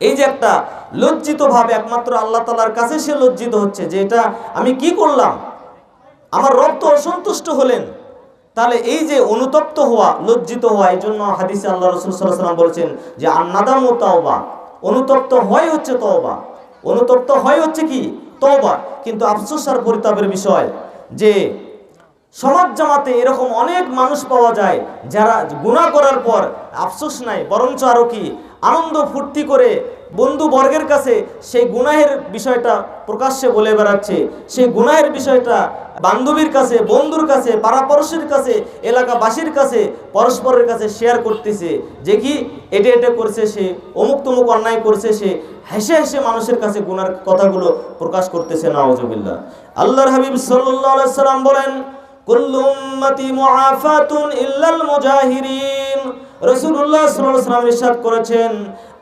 এই যে একটা লজ্জিত ভাবে একমাত্র আল্লাহ তালার কাছে সে লজ্জিত হচ্ছে যে এটা আমি কি করলাম? আমার রব তো অসন্তুষ্ট হলেন। তাহলে এই যে অনুতপ্ত হওয়া, লজ্জিত হওয়া এই জন্য হাদিসে আল্লাহ রসুল সাল্লাম বলছেন যে আন্নাদাম ও তাওবা, অনুতপ্ত হয় হচ্ছে তওবা। অনুতপ্ত হয় হচ্ছে কি? তওবা। কিন্তু আফসোস আর পরিতাপের বিষয় যে সমাজ জামাতে এরকম অনেক মানুষ পাওয়া যায় যারা গুণা করার পর আফসোস নাই, বরঞ্চ আরও কি? আনন্দ ফুর্তি করে বন্ধু বর্গের কাছে সেই গুনাহের বিষয়টা প্রকাশ্যে বলে বেড়াচ্ছে। সেই গুনাহের বিষয়টা বান্ধবীর কাছে, বন্ধুর কাছে, পাড়াপড়শির কাছে, এলাকাবাসীর কাছে, পরস্পরের কাছে শেয়ার করতেছে যে কি এটা এটা করছে সে, অমুক তমুক অন্যায় করছে সে, হেসে হেসে মানুষের কাছে গুনার কথাগুলো প্রকাশ করতেছে নওয়াজবিল্লা আল্লাহর হাবিব সাল্লাম বলেন, কুল্লু উম্মতি মুআফাতুন ইল্লাল মুজাহিরিন। আলাইহি ওয়াসাল্লাম ইরশাদ করেছেন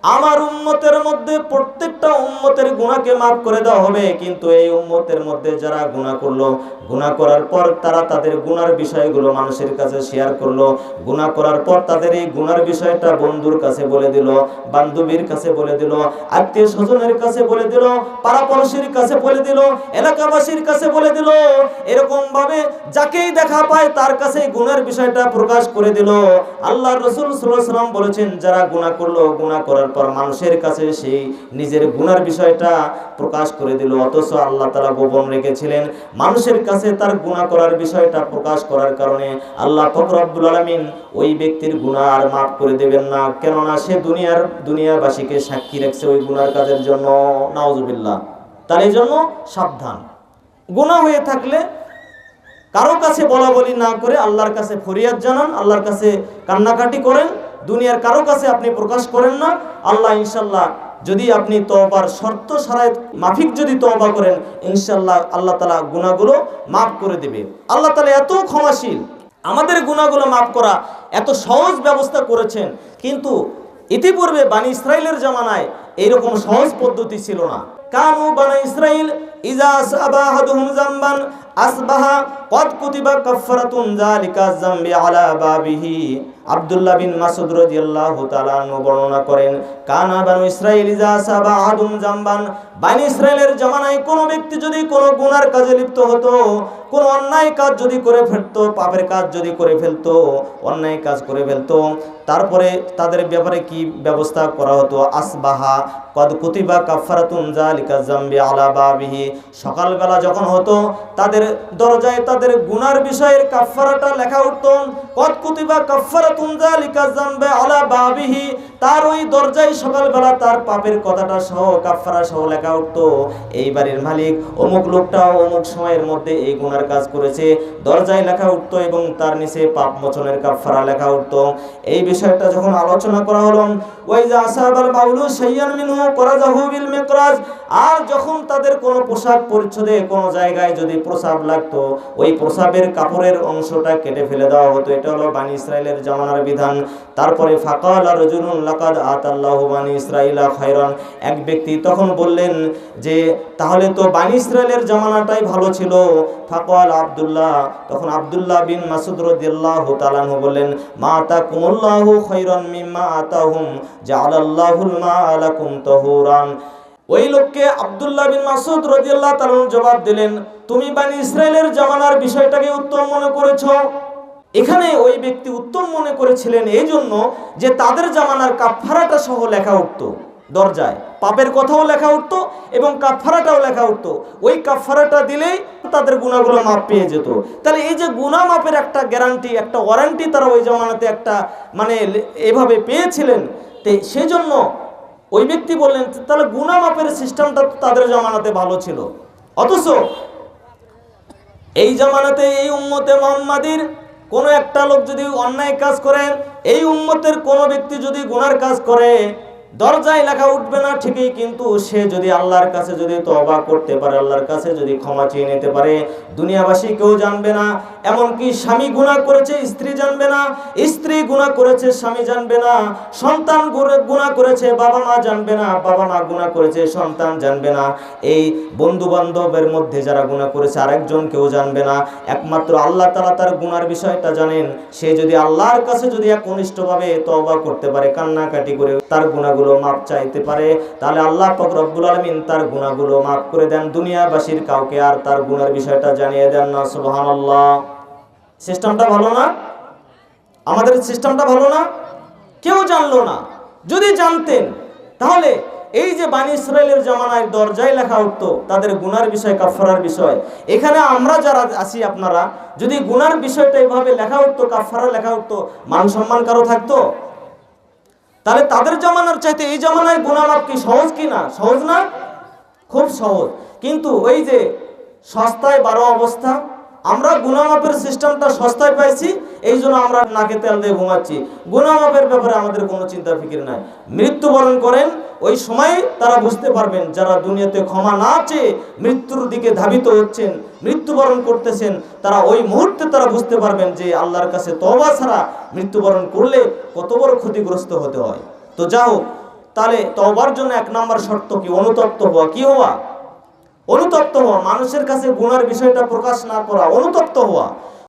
আমার উম্মতের মধ্যে প্রত্যেকটা উম্মতের গুণাকে মাফ করে দেওয়া হবে। কিন্তু এই উম্মতের মধ্যে যারা গুনাহ করল, গুনাহ করার পর তারা তাদের গুনার বিষয়গুলো মানুষের কাছে শেয়ার করল। গুনাহ করার পর তাদের এই গুনার বিষয়টা বন্ধুর কাছে বলে দিল, বান্ধবীর কাছে বলে দিল, আত্মীয় স্বজনের কাছে বলে দিল পাড়াপড়শির কাছে বলে দিল, এলাকাবাসীর কাছে বলে দিল। এরকম ভাবে যাকেই দেখা পায় তার কাছে গুনার বিষয়টা প্রকাশ করে দিল। আল্লাহ রসুল সাল্লাম বলেছেন, যারা গুনাহ করল, গুনাহ করার পর মানুষের কাছে সেই নিজের গুনার বিষয়টা প্রকাশ করে দিল। অথচ আল্লাহ তালা গোপন রেখেছিলেন, মানুষের কাছে তার গুনাহ করার বিষয়টা প্রকাশ করার কারণে আল্লাহ ফকর আব্দুল আলমিন ওই ব্যক্তির গুনাহ আর মাফ করে দেবেন না। কেননা সে দুনিয়ার, দুনিয়াবাসীকে সাক্ষী রাখছে ওই গুনার কাজের জন্য। নাওজবিল্লাহ তার এই জন্য সাবধান। গুনাহ হয়ে থাকলে কারও কাছে বলা বলি না করে আল্লাহর কাছে ফরিয়াদ জানান, আল্লাহর কাছে কান্নাকাটি করেন দুনিয়ার কারও কাছে আপনি প্রকাশ করেন না, আল্লাহ ইনশাল্লাহ যদি আপনি তওবার শর্ত সারায় মাফিক যদি তওবা করেন, ইনশাল্লাহ আল্লাহ তালা গুণাগুলো মাফ করে দেবে। আল্লাহ তালা এত ক্ষমাশীল। আমাদের গুণাগুলো মাফ করা এত সহজ ব্যবস্থা করেছেন, কিন্তু ইতিপূর্বে বানি ইসরায়েলের জামানায় এইরকম সহজ পদ্ধতি ছিল না। কানু বানা ইসরাইল ইজা আসবাহা, কদ কুতিবা কাফফারাতুন যালিকা যামবি আলা বাবিহি। আব্দুল্লাহ বিন মাসুদ রাদিয়াল্লাহু তাআলা বর্ণনা করেন, কানা বানু ইসরাইল ইজা সাবাহাদুম জামবান। বানি ইসরায়েলের জামানায় কোনো ব্যক্তি যদি কোনো গুনার কাজে লিপ্ত হতো, কোনো অন্যায় কাজ যদি করে ফেলতো, পাপের কাজ যদি করে ফেলতো, অন্যায় কাজ করে ফেলতো, তারপরে তাদের ব্যাপারে কি ব্যবস্থা করা হতো? আসবাহা কদ কুতিবা কাফফারাতুন যালিকা যামবি আলা বাবিহি। সকালবেলা যখন হতো, তাদের দরজায় তাদের গুনার বিষয়ের কাফফারাটা লেখা উঠতো, কদ কুতিবা যামবি তার ওই দরজায় সকালবেলা তার পাপের কথাটা সহ কাফফারা সহ লেখা এই বাড়ির মালিক অমুক লোকটা অমুক সময়ের মধ্যে এই কাজ করেছে। দরজায় লেখা এবং তার নিচে পাপ মোচনের কাফফারা লেখা এই বিষয়টা যখন আলোচনা করা হলো ওই যে আসাবাল বাউলু সাইয়ান আর যখন তাদের কোনো পোশাক পরিচ্ছদে কোনো জায়গায় যদি প্রসাব লাগতো, ওই প্রসাবের কাপড়ের অংশটা কেটে ফেলে দেওয়া হতো। এটা হলো বানি ইসরায়েলের জামানার বিধান। তারপরে ফাকাল আর রজুলুন লাকাদ আতাল্লাহু বানি ইসরাইলা খায়রান। এক ব্যক্তি তখন বললেন যে, তাহলে তো বানি ইসরায়েলের জামানাটাই ভালো ছিল। ফাকাল আব্দুল্লাহ, তখন আব্দুল্লাহ বিন মাসুদ রাদিয়াল্লাহু তাআলা আনহু বললেন, মা তাকুমুল্লাহু খায়রান মিম্মা আতাহুম, জাআলাল্লাহুল মা আলাকুম তাহুরান। ওই লোককে আব্দুল্লাহ বিন মাসুদ রাদিয়াল্লাহু তাআলা জবাব দিলেন, তুমি বানি ইসরায়েলের জামানার বিষয়টাকে উত্তম মনে করেছ? এখানে ওই ব্যক্তি উত্তম মনে করেছিলেন এই জন্য যে তাদের জামানার কাফফারাটা সহ লেখা উঠতো, দরজায়। পাপের কথাও লেখা উঠতো এবং কাফফারাটাও লেখা উঠতো। ওই কাফফারাটা দিলেই তাদের গুণাগুলো মাপ পেয়ে যেত। তাহলে এই যে গুণা মাপের একটা গ্যারান্টি একটা ওয়ারেন্টি তারা ওই জামানাতে একটা মানে এভাবে পেয়েছিলেন, তো সেজন্য ওই ব্যক্তি বললেন, তাহলে গুণা মাপের সিস্টেমটা তো তাদের জামানাতে ভালো ছিল। অথচ এই জামানাতে এই উম্মতে মোহাম্মাদির কোনো একটা লোক যদি অন্যায় কাজ করে, এই উম্মতের কোনো ব্যক্তি যদি গুনার কাজ করে, দরজায় লেখা উঠবে না ঠিকই, কিন্তু সে যদি আল্লাহর কাছে যদি তবা করতে পারে, আল্লাহর কাছে যদি ক্ষমা চেয়ে নিতে পারে, দুনিয়াবাসী কেউ জানবে না। এমনকি স্বামী গুণা করেছে, স্ত্রী জানবে না, স্ত্রী গুণা করেছে, স্বামী জানবে না, সন্তান গুণা করেছে, বাবা মা জানবে না, বাবা মা গুণা করেছে, সন্তান জানবে না। এই বন্ধু বান্ধবের মধ্যে যারা গুণা করেছে, আরেকজন কেউ জানবে না। একমাত্র আল্লাহ তালা তার গুনার বিষয়টা জানেন। সে যদি আল্লাহর কাছে যদি একনিষ্ঠভাবে তবা করতে পারে, কান্নাকাটি করে তার গুণাগুলো মাপ চাইতে পারে, তাহলে আল্লাহ পাক রব্বুল আলমিন তার গুণাগুলো মাফ করে দেন। দুনিয়াবাসীর কাউকে আর তার গুণের বিষয়টা জানিয়ে দেন না, সুবহানাল্লাহ। সিস্টেমটা ভালো না? আমাদের সিস্টেমটা ভালো না? কেউ জানলো না। যদি জানতেন, তাহলে এই যে বাণী ইসরায়েলের জামানায় দরজায় লেখা উঠতো তাদের গুনার বিষয় কাফারার বিষয়। এখানে আমরা যারা আছি আপনারা, যদি গুনার বিষয়টা এইভাবে লেখা উঠতো কাফারা লেখা উঠতো, মান সম্মান কারও থাকতো? তাহলে তাদের জামানার চাইতে এই জামানায় গুণা মাপ কি সহজ কি না? সহজ না? খুব সহজ। কিন্তু ওই যে সস্তায় বারো অবস্থা আমরা গুণামাপের সিস্টেমটা সস্তায় পাইছি এই জন্য আমরা নাকে তেল দিয়ে ঘুমাচ্ছি। গুণামাপের ব্যাপারে আমাদের কোনো চিন্তা ফিকির নাই। মৃত্যুবরণ করেন, ওই সময় তারা বুঝতে পারবেন, যারা দুনিয়াতে ক্ষমা না চেয়ে মৃত্যুর দিকে ধাবিত হচ্ছেন, মৃত্যুবরণ করতেছেন, তারা ওই মুহূর্তে তারা বুঝতে পারবেন যে আল্লাহর কাছে তবা ছাড়া মৃত্যুবরণ করলে কত বড় ক্ষতিগ্রস্ত হতে হয়। তো যা হোক তাহলে তবার জন্য এক নম্বর শর্ত কি? অনুতপ্ত হওয়া কি হওয়া? অনুতপ্ত হওয়া মানুষের কাছে গুণার বিষয়টা প্রকাশ না করা অনুতপ্ত হওয়া।